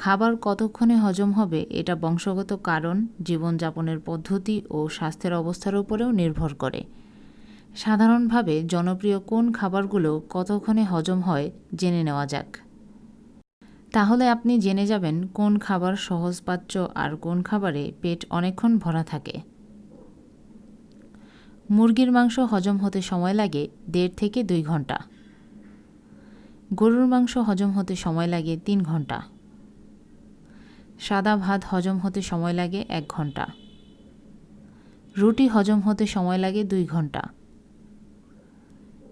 খাবার কতক্ষণে হজম হবে এটা বংশগত কারণ, জীবনযাপনের পদ্ধতি ও স্বাস্থ্যের অবস্থার উপরেও নির্ভর করে। সাধারণভাবে জনপ্রিয় কোন খাবারগুলো কতক্ষণে হজম হয় জেনে নেওয়া যাক। তাহলে আপনি জেনে যাবেন কোন খাবার সহজপাচ্য আর কোন খাবারে পেট অনেকক্ষণ ভরা থাকে। মুরগির মাংস হজম হতে সময় লাগে দেড় থেকে দুই ঘণ্টা। গরুর মাংস হজম হতে সময় লাগে তিন ঘণ্টা। সাদা ভাত হজম হতে সময় লাগে এক ঘণ্টা। রুটি হজম হতে সময় লাগে দুই ঘণ্টা।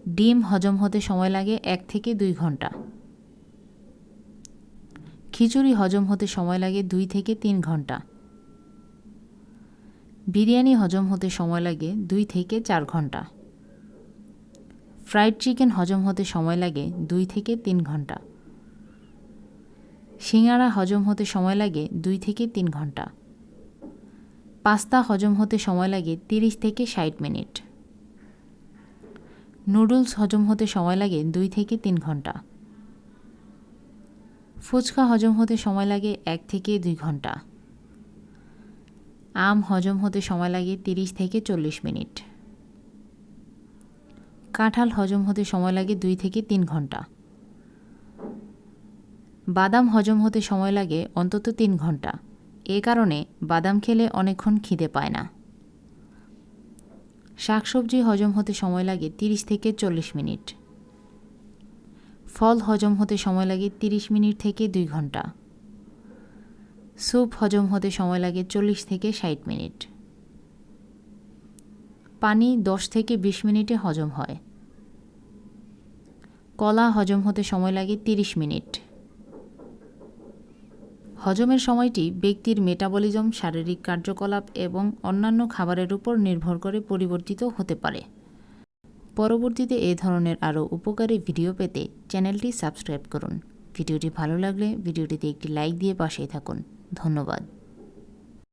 ডিম হজম হতে সময় লাগে এক থেকে দুই ঘণ্টা। খিচুড়ি হজম হতে সময় লাগে দুই থেকে তিন ঘণ্টা। বিরিয়ানি হজম হতে সময় লাগে দুই থেকে চার ঘণ্টা। ফ্রাইড চিকেন হজম হতে সময় লাগে দুই থেকে তিন ঘণ্টা। সিঙ্গারা হজম হতে সময় লাগে দুই থেকে তিন ঘণ্টা। পাস্তা হজম হতে সময় লাগে তিরিশ থেকে ষাট মিনিট। নুডলস হজম হতে সময় লাগে দুই থেকে তিন ঘণ্টা। ফুচকা হজম হতে সময় লাগে এক থেকে দুই ঘণ্টা। আম হজম হতে সময় লাগে তিরিশ থেকে চল্লিশ মিনিট। কাঁঠাল হজম হতে সময় লাগে দুই থেকে তিন ঘণ্টা। বাদাম হজম হতে সময় লাগে অন্তত তিন ঘণ্টা। এ কারণে বাদাম খেলে অনেকক্ষণ খিদে পায় না। শাকসবজি হজম হতে সময় লাগে তিরিশ থেকে চল্লিশ মিনিট। ফল হজম হতে সময় লাগে তিরিশ মিনিট থেকে দুই ঘণ্টা। স্যুপ হজম হতে সময় লাগে চল্লিশ থেকে ষাট মিনিট। পানি দশ থেকে বিশ মিনিটে হজম হয়। কলা হজম হতে সময় লাগে তিরিশ মিনিট। হজমের সময়টি ব্যক্তির মেটাবলিজম, শারীরিক কার্যকলাপ এবং অন্যান্য খাবারের উপর নির্ভর করে পরিবর্তিত হতে পারে। পরবর্তীতে এ ধরনের আরও উপকারী ভিডিও পেতে চ্যানেলটি সাবস্ক্রাইব করুন। ভিডিওটি ভালো লাগলে ভিডিওটিতে একটি লাইক দিয়ে পাশেই থাকুন। ধন্যবাদ।